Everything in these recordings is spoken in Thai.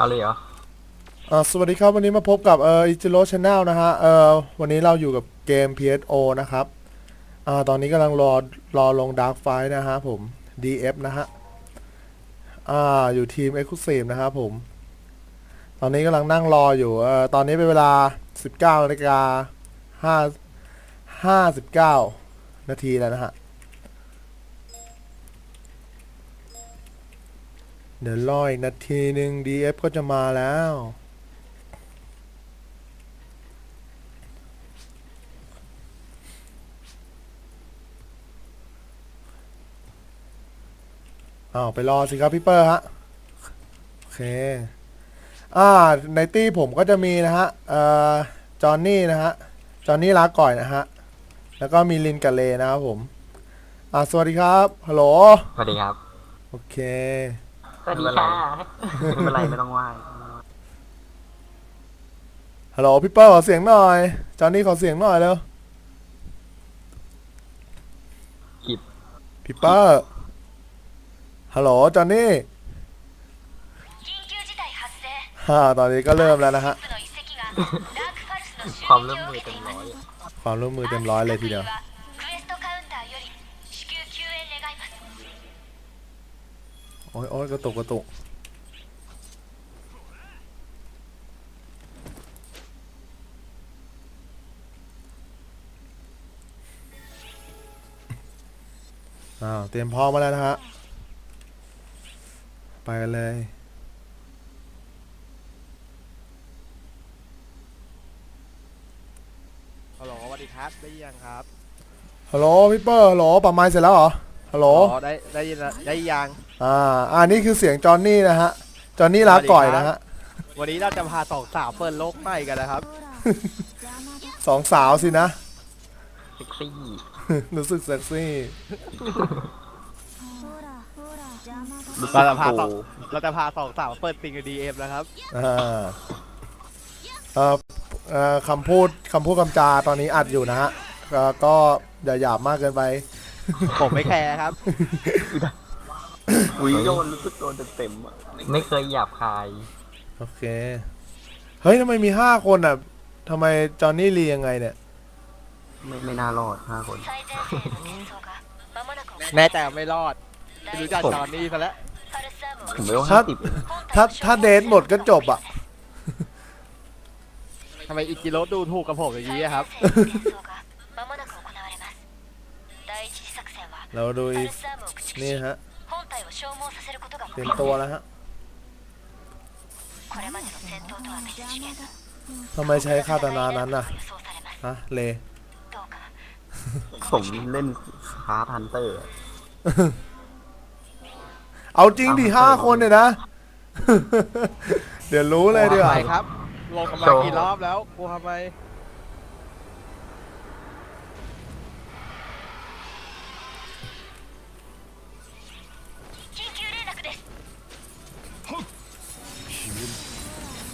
เอาเลยเหรออ่าสวัสดีครับวันนี้มาพบกับเอ่ออิจิโร่ชาแนลนะฮะเอ่อวันนี้เราอยู่กับเกม PSO นะครับอ่าตอนนี้กำลังรอรอลง Dark f i นะฮะผม DF นะฮะอ่าอยู่ทีม Exclusive นะครับผม ตอนนี้กำลังนั่งรออยู่เอ่อตอนนี้เป็นเวลา 19นาฬิกา5 59 นาทีแล้วนะฮะ เดี๋ยวรออีกนาทีหนึ่ง DF ก็จะมาแล้ว อ้าว ไปรอสิครับพี่เปอร์ฮะ โอเค อ่า ในตี้ผมก็จะมีนะฮะ เอ่อ จอห์นนี่นะฮะ จอห์นนี่ลาก่อยนะฮะ แล้วก็มีลินกับเลนะครับผม อ่าสวัสดีครับ ฮัลโหล สวัสดีครับ โอเค สวัสดีค่ะไม่เป็นไรไม่ต้องไหว้ฮัลโหลพี่เปิ้ลขอเสียงหน่อย จอนนี่ขอเสียงหน่อยแล้วกิบพี่เปิ้ลฮัลโหลจอนนี่ฮ่าตอนนี้ก็เริ่มแล้วนะฮะ ความร่วมมือเต็มร้อยความร่วมมือเต็มร้อยเลยทีเดียว โอ้ยโอ้ยกระตุกกระตุกอ้าวเตรียมพร้อมมาแล้วนะฮะ ไปกันเลย ฮัลโหลสวัสดีครับ ได้ยินยังครับ ฮัลโหลพี่เปอร์ฮัลโหลปรับไม้เสร็จแล้วเหรอ ฮัลโหล อ๋อได้ได้ยินแล้วได้ยังอ่า อ่า นี่คือเสียงจอห์นนี่นะฮะ จอห์นนี่ลาก่อยนะฮะวันนี้เราจะพาสองสาวเปิดโลกใหม่กันนะครับสองสาวสินะ เซ็กซี่รู้สึกเซ็กซี่รู้สึเรากจะพาโตสองเราจะพาสองสาวเปิดติงกับดีเอ็มนะครับ อ่า เอ่อเอ่อคำพูดคำพูดคำจาตอนนี้อัดอยู่นะฮะเอ่อก็อย่าหยาบมากเกินไป ผมไม่แคร์ครับ อุ้ยโดนรู้สึกโดนเต็มๆอะไม่เคยหยาบคาย โอเค เฮ้ยทำไมมีห้าคนอ่ะทำไมจอห์นนี่ลียังไงเนี่ย ไม่ไม่น่ารอดห้าคน 最前線の戦争が間もなく行われ แน่ใจว่าไม่รอด 第 ไม่ 一 รู้จักจอห์นนี่ซะแล้ว パルスアームを ถึงไม่ว่า ครั ห้า บ สิบ ถ้าถ้าเดทหมดก็จบอ่ะ ทำไมอิจิโร่ดูถูกกับผมอย่าง 最 นี้อะครับ 前線の戦争が เราดูนี่ฮะเป็นตัวแล้วฮะทำไมใช้คาตานานั้นน่ะฮะเลผมเล่นคาพันเตอร์ เอาจริงดิห้าคนเนี่ยนะ เดี๋ยวรู้เลยดีกว่าครับลงมากี่รอบแล้วกูทำไม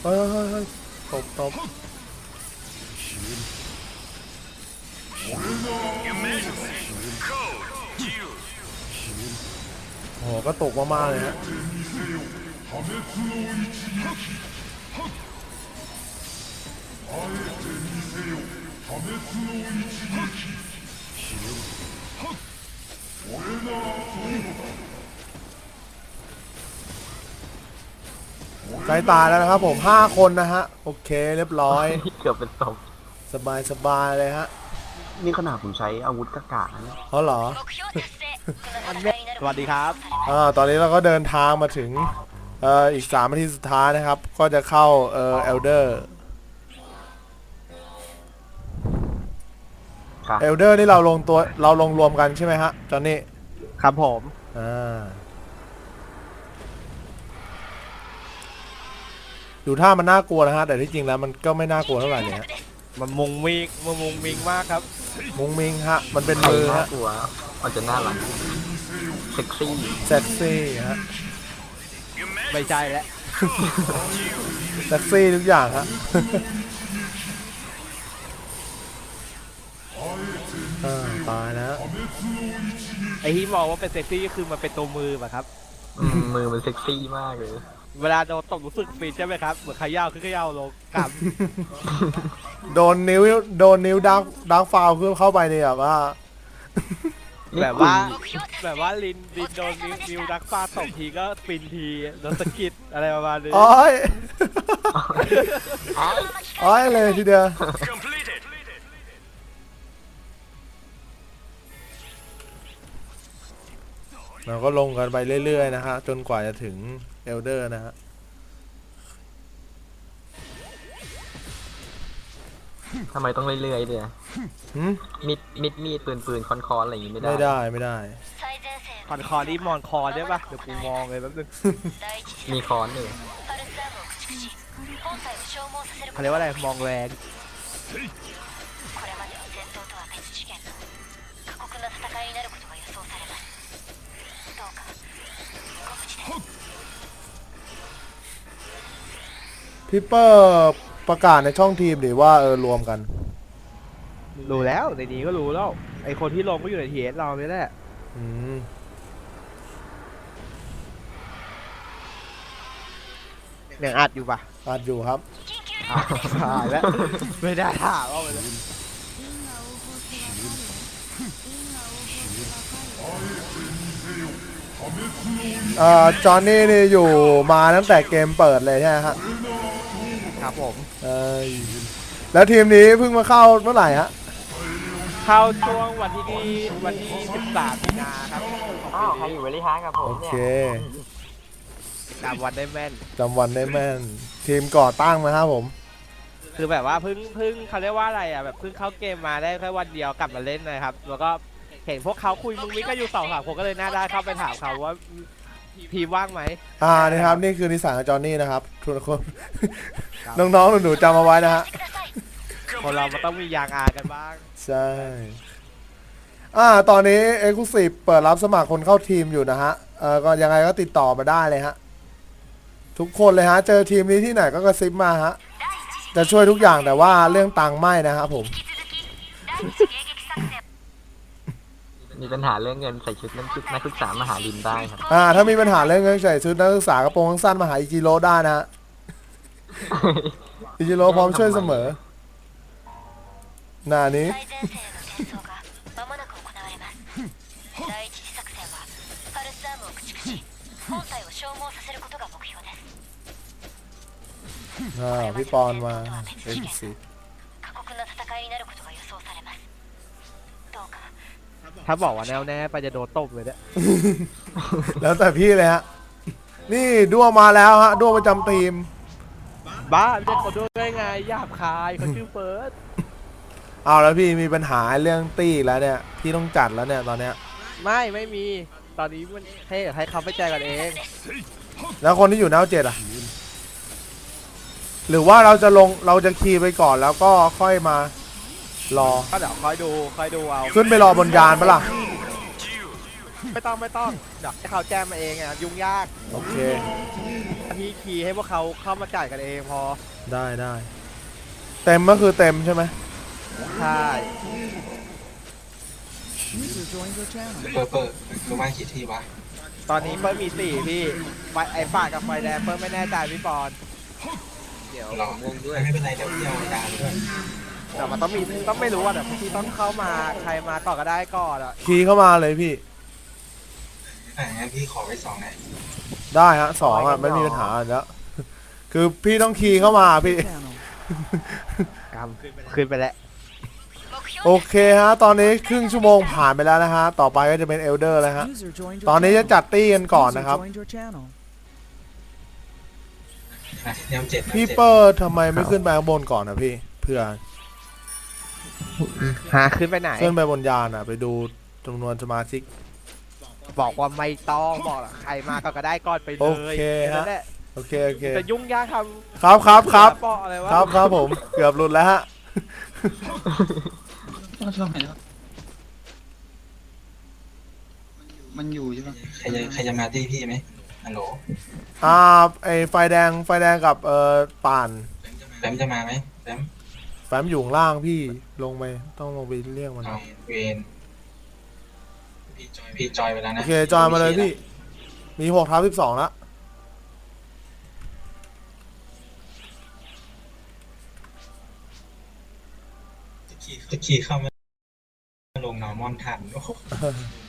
เฮ้ยเฮ้ยเฮ้ยตบตบโอ้โหก็ตกมากๆเลยฮะ ใกล้ตาแล้วนะครับผมห้าคนนะฮะ โอเคเรียบร้อย เกือบเป็นตพสบายสบายเลยฮะนี่ขนาดผมใช้อาวุธกากานะเขาเหรอสวัสดีครับอตอนนี้เราก็เดินทางมาถึงอีกสามนาทีสุดท้ายนะครับ ก็จะเข้าเอเลเดอร์เอลเดอร์นี่เราลงตัวเราลงรวมกันใช่ไหมฮะตอนนี้ครับผม อ่า ดูท่ามันน่ากลัวนะฮะ แต่ที่จริงแล้วมันก็ไม่น่ากลัวเท่าไหร่เนี่ยฮะมันมุงมิงมันมุงมิงมากครับ มุงมิงฮะ มันเป็นใครมือน่าฮะกลัวมันจะน่ารักเซ็กซี่เซ็กซี่ฮะ ไม่ใช่แล้วเซ็กซี่ทุกอย่างฮะอ่าตายแล้ว ไอที่มองว่าเป็นเซ็กซี่ก็คือมันเป็นตัวมือป่ะครับ อืมมือมันเซ็กซี่มากเลย เวลาโดนตบรู้สึกฟินใช่ไหมครับ เหมือนเขย่าขึ้นเขย่าลงกโดนนิ้วโดนนิ้วดักดักฟาวคือเข้าไปเนี่ยแบบว่าำแบบว่า แบบว่าลินลินโดนนิ้วนิ้วดักฟาดตบทีก็ฟินทีโดนสะกิดอะไรประมาณนี้โอ้ยโอ้ยเลยทีเดียว เราก็ลงกันไปเรื่อยๆนะฮะจนกว่าจะถึง เอลเดอร์นะฮะทำไมต้องเรื่อยๆด้วยมิดมิดมีดปืนปืนคอนคอนอะไรอย่างงี้ไม่ได้ ไม่ได้ไม่ได้ คอนคอรีบมอนคอได้ปะเดี๋ยวกูมองเลยแป๊บนึงมีคอนเลยเขาเรียกว่าอะไรมองแรง พี่เปอร์ประกาศในช่องทีมดิว่าเออรวมกัน รู้แล้วในนี้ก็รู้แล้วไอคนที่ลงก็อยู่ในทีเอสเรานี่แหละอืมยังอัดอยู่ปะอัดอยู่ครับ อ้าวหายแล้วไม่ได้ถามว่าไปแล้วเอ่อจอห์นนี่นี่อยู่มาตั้งแต่เกมเปิดเลยใช่ไหมฮะ ครับผม เอ้ยแล้วทีมนี้เพิ่งมาเข้าเมื่อไหร่ฮะ เข้าช่วงวันที่วันที่ 13 มีนาครับอ้าวใครอยู่เวลี่ฮาร์กับผโอมเนี่เคยจำวันได้แม่น จำวันได้แม่น ทีมก่อตั้งมาครับผม คือแบบว่าเพิ่งเพิ่งเขาเรียกว่าอะไรอะแบบเพิ่งเข้าเกมมาได้แค่วันเดียวกลับมาเล่นนะครับ แล้วก็เห็นพวกเขาคุยมึงมิกก็อยู่สองสามคนก็เลยน่าได้เข้าไปถามเขาว่า พีว่างไหมอ่านี่ครับนี่คือนิสัยของจอห์นนี่นะครับทุกคนครับน้องๆหนูๆจำเอาไว้นะฮะคนเรามันต้องมียางอากันบ้าง ใช่อ่าตอนนี้เอ็กซ์คลูซีฟเปิดรับสมัครคนเข้าทีมอยู่นะฮะเออก็ยังไงก็ติดต่อมาได้เลยฮะทุกคนเลยฮะเจอทีมนี้ที่ไหนก็กระซิบมาฮะจะช่วยทุกอย่างแต่ว่าเรื่องตังค์ไม่นะครับผม มีปัญหาเรื่องเงินใส่ชุดนักศึกนักศึกษามหาลินได้ครับ อ่า ถ้ามีปัญหาเรื่องเงินใส่ชุดนักศึกษากระโปรงสั้นมาหาอิจิโร่ได้นะฮะ อิจิโร่พร้อมช่วยเสมอหน้านี้ 最前線への転送が間もなく行われます第一次作戦はパルスアームを駆逐し本体を消耗させることが目標です อ่า พี่ปอนมาเอ็กซ์ ถ้าบอกว่าแน่วแน่ไปจะโดนตบเลยเนี่ยแล้วแต่พี่เลยฮะ นี่ด้วงมาแล้วฮะด้วงประจำทีม บ้าไม่ใช่คนด้วยได้ไงหยาบคายเขาชื่อเฟิร์สเอาแล้วพี่มีปัญหาเรื่องตี้แล้วเนี่ย พี่ต้องจัดแล้วเนี่ยตอนเนี้ย ไม่ไม่มี ตอนนี้มันให้ให้เขาไปแจกันเอง แล้วคนที่อยู่นาวเจ็ดอะ หรือว่าเราจะลงเราจะคีย์ไปก่อนแล้วก็ค่อยมา รอ ก็เดี๋ยวคอยดูคอยดูเอาขึ้นไปรอบนยานปะล่ะ ไม่ต้องไม่ต้องเดี๋ยวให้เขาแจ้งมาเองอะยุ่งยากโอเค พี่คีย์ให้พวกเขาเข้ามาจ่ายกันเองพอได้ได้ เต็มก็คือเต็มใช่ไหมใช่เปิดเปิดรู้ว่ากี่ที่วะตอนนี้เพิ่มมีสี่พี่ไฟไอ้ฝาดกับไฟแดงเพิ่มไม่แน่ใจพี่ปอน เดี๋ยวหรอไม่เป็นไรเดี๋ยวเที่ยวดาวด้วย แต่มันต้องมีต้องไม่รู้อะเดี๋ยวพี่ต้องเข้ามาใครมาก่อนก็ได้ก่อนอะคีย์เข้ามาเลยพี่ อะงั้นพี่ขอไว้สองนะได้ฮะสองอะไม่มีปัญหาแล้ว คือพี่ต้องคีย์เข้ามาพี่ กำขึ้นไปแล้ว โอเคฮะ ตอนนี้ครึ่งชั่วโมงผ่านไปแล้วนะฮะ ต่อไปก็จะเป็นเอลเดอร์แล้วฮะตอนนี้จะจัดตี้กันก่อนนะครับนะแนวเจ็ดแนวพี่เจ็ดเปอร์ทำไมไม่ขึ้นไปข้างบนก่อนนะพี่เพื่อ หาขึ้นไปไหนขึ้นไปบนยานอะ ไปดูจำนวนสมาชิก บอกว่าไม่ต้องบอกหรอกใครมาก็ก็ได้ก่อนไปเลยโอเคฮะ นั่นแหละโอเค โอเค จะยุ่งยากทครับครับำครับปออะไรวะครับครับผม เกือบหลุดแล้วฮะ ต้องช่วงไหนครับมันอยู่ใช่ปะใครจะใครจะมาที่พี่ไหมฮัลโหลอ่าไอไฟแดงไฟแดงกับเอ่อป่านแบมจะมาไหมแบม แฟมอยู่ล่างพี่ลงไปต้องลงไปเรียกมันเวนพี่จอยพี่จอยไปแล้วโอเคจอยมาเลยพี่ มีหกท้าสิบสองละจะขี่จะขี่เข้ามาลงนอนมอนทันโอ้โห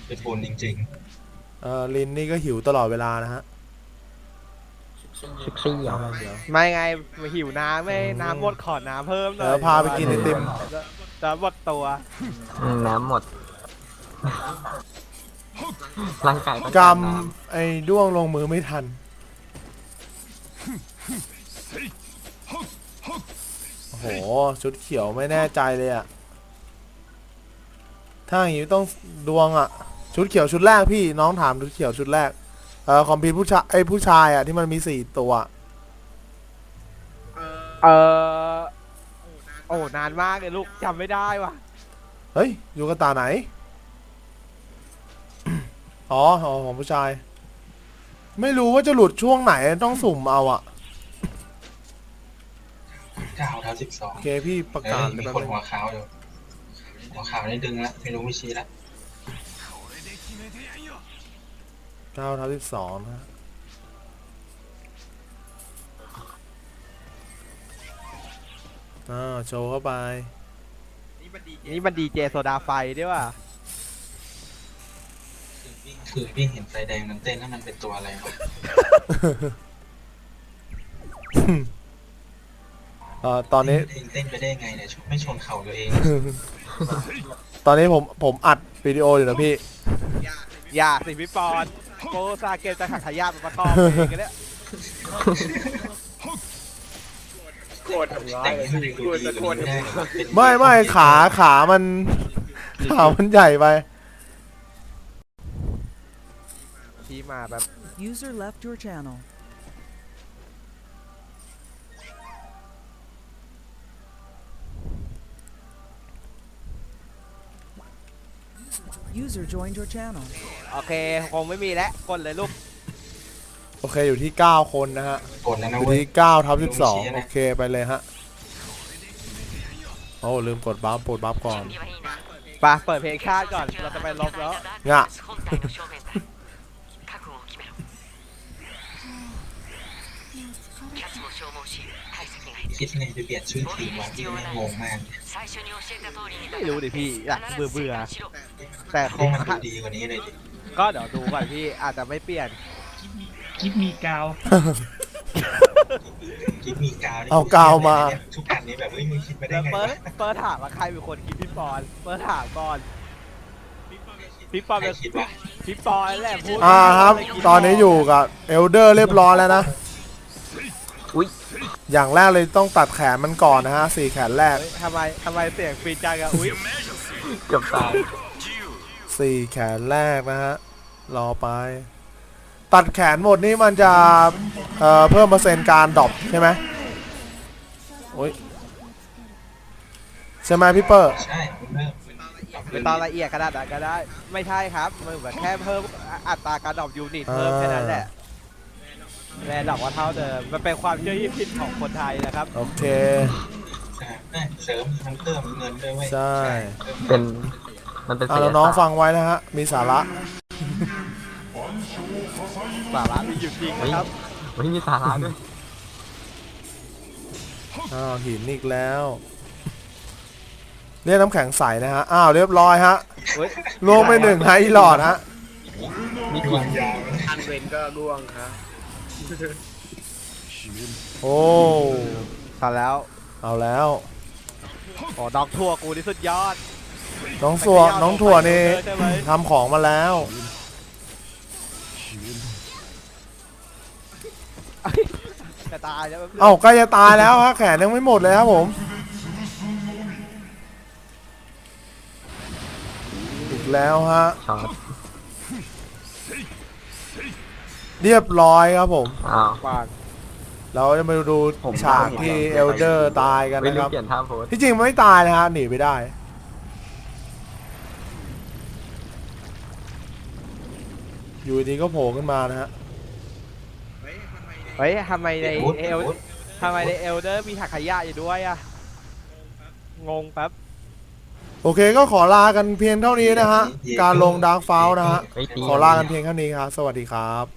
เป็นบุญจริง เออลินนี่ก็หิวตลอดเวลานะฮะ เซ็กซี่เหรอเดี๋ยวไม่ไงมาหิวน้ำไม่น้ำหมดขอน้ำเพิ่มหน่อยเดี๋ยวพาไปกินไอติมจะหมดตัวอืมน้ำหมด ร่างกายต้องกการำไอ้ด้วงลงมือไม่ทัน โอ้โห ชุดเขียวไม่แน่ใจเลยอะถ้าอย่างนี้ต้องดวงอะชุดเขียวชุดแรกพี่น้องถามชุดเขียวชุดแรก เออคอมพิวผู้ชายไอ้ผู้ชายอะที่มันมีสี่ตัว เออโอ้นานมากเลยลูกจำไม่ได้ว่ะ เฮ้ยอยู่กับตาไหน อ๋ออ๋อของผู้ชาย ไม่รู้ว่าจะหลุดช่วงไหนต้องสุ่มเอาอะๆเก้าเท่าสิบสองโอเคพี่ประเอ้กาศยเลยมีแป๊บคนนึงหัวขาวอยู่หัวขาวนี่ดึงละไม่รู้ไม่ชี้ละ เก้าทับสิบสองนะฮะอ่าโชว์เข้าไปนี่มันดีเจโซดาไฟด้วยว่ะคือพี่เห็นไฟแดงนั้นเต้นแล้วมันเป็นตัวอะไรวะเอ่อตอนนี้ เต้นเต้นไปได้ไงเนี่ยไม่ชนเข่าตัวเองตอนนี้ผมผมอัดวิดีโออยู่นะพี่ อย่าสิพี่ปอน โกซาเกมจะขัดขยะมาประกอบเองกันเนี่ยแต่งให้มันดูดีกว่านี้ไม่ได้เหรอวะเป็นไม่ไม่ขาขามัน ขามันใหญ่ไปที่มาแบบ User left your channel. User joined your channel. โอเค คงไม่มีแล้วคนเลยลูก โอเคอยู่ที่ 9 คนนะฮะอยู่เว้ย ที่9ทับ12 โอเคไปเลยฮะ โอ้ลืมกดบัฟกดบัฟก่อนปะเปิดเพลงชาตก่อน เราจะไปลบแล้ว งะ คิดอะไรไปเปลี่ยนชื่อทีมวะพี่งงมากไม่รู้ดิพี่อยากเบื่อเบื่อแต่คงใมันดีกว่านี้เลยก็เดี๋ยวดูก่อนพี่อาจจะไม่เปลี่ยนกิฟมีกาวคิดมีกาวเอากาวมา ทุกอันนี้แบบเฮ้ยมึงคิดไม่ได้ไงเปิดเปิดถามว่าใครเป็นคนคิดพี่ปอนเปิดถามก่อนพี่ปอนใคคิดวะพี่ปอนแหละพูดอ่าครับ ตอนนี้อยู่กับเอลเดอร์เรียบร้อยแล้วนะ อุ้ยอย่างแรกเลยต้องตัดแขนมันก่อนนะฮะสี่แขนแรกเฮ้ยทำไมทำไมเสียงฟีจังอะอุ้ยเกือบตายสี่แขนแรกนะฮะรอไป ตัดแขนหมดนี่มันจะเอ่อเพิ่มเปอร์เซ็นต์การดรอปใช่ไหมโอ้ยใช่ไหมพี่เปอร์ใช่เริ่มเป็นตอนละเอียดขนาดนั้นก็ได้ ไม่ใช่ครับ มันเหมือนแค่เพิ่มอัตราการดรอปยูนิตเพิ่มแค่นั้นแหละ แรงดรอปว่าเท่าเดิมมันเป็นความเชื่อที่ผิดของคนไทยนะครับ โอเคใช่เอ้ยเสริมมันเพิ่มเงินด้วยเว้ยใช่เป็นมันเป็นอะศิลแล้วปะน้องฟังไว้นะฮะ มีสาระ สาระมีอยู่จริงนะครับไม่มีสาระด้วยอ้าวหินอีกแล้ว เรียกน้ำแข็งใสนะฮะ อ้าวเรียบร้อยฮะเฮ้ยลวงไปหนึ่งไฮหลอดฮะ มีจริงอันเวนก็ร่วงครับ โอ้ตอนแล้วเอาแล้วโอ้ดอกทั่วกูนี่สุดยอด น้องสัวน้องถั่วนี่ใช่ไหม ทำของมาแล้ว จะตายแล้วเอ้าใกล้จะตายแล้วฮะแขนยังไม่หมดเลยครับผมอีกแล้วฮะช็อต เรียบร้อยครับผม อ้าวปานเราจะมาดูผมฉากที่เอลเดอร์ตายกันไม่นะรู้ครับ เปลี่ยนท่าโพสที่จริงไม่ตายนะฮะหนีไปได้ อยู่ดีก็โผล่ขึ้นมานะฮะ เฮ้ยทำไมในวุฒิเอลวุฒิทำไมในเอลเดอร์มีถักขยะอยู่ด้วยอะงงแป๊บ โอเคก็ขอลากันเพียงเท่านี้นะฮะ การลงดาร์กฟาวนะฮะ ไม่ตี ขอลากันเพียงเท่านี้ครับ สวัสดีครับ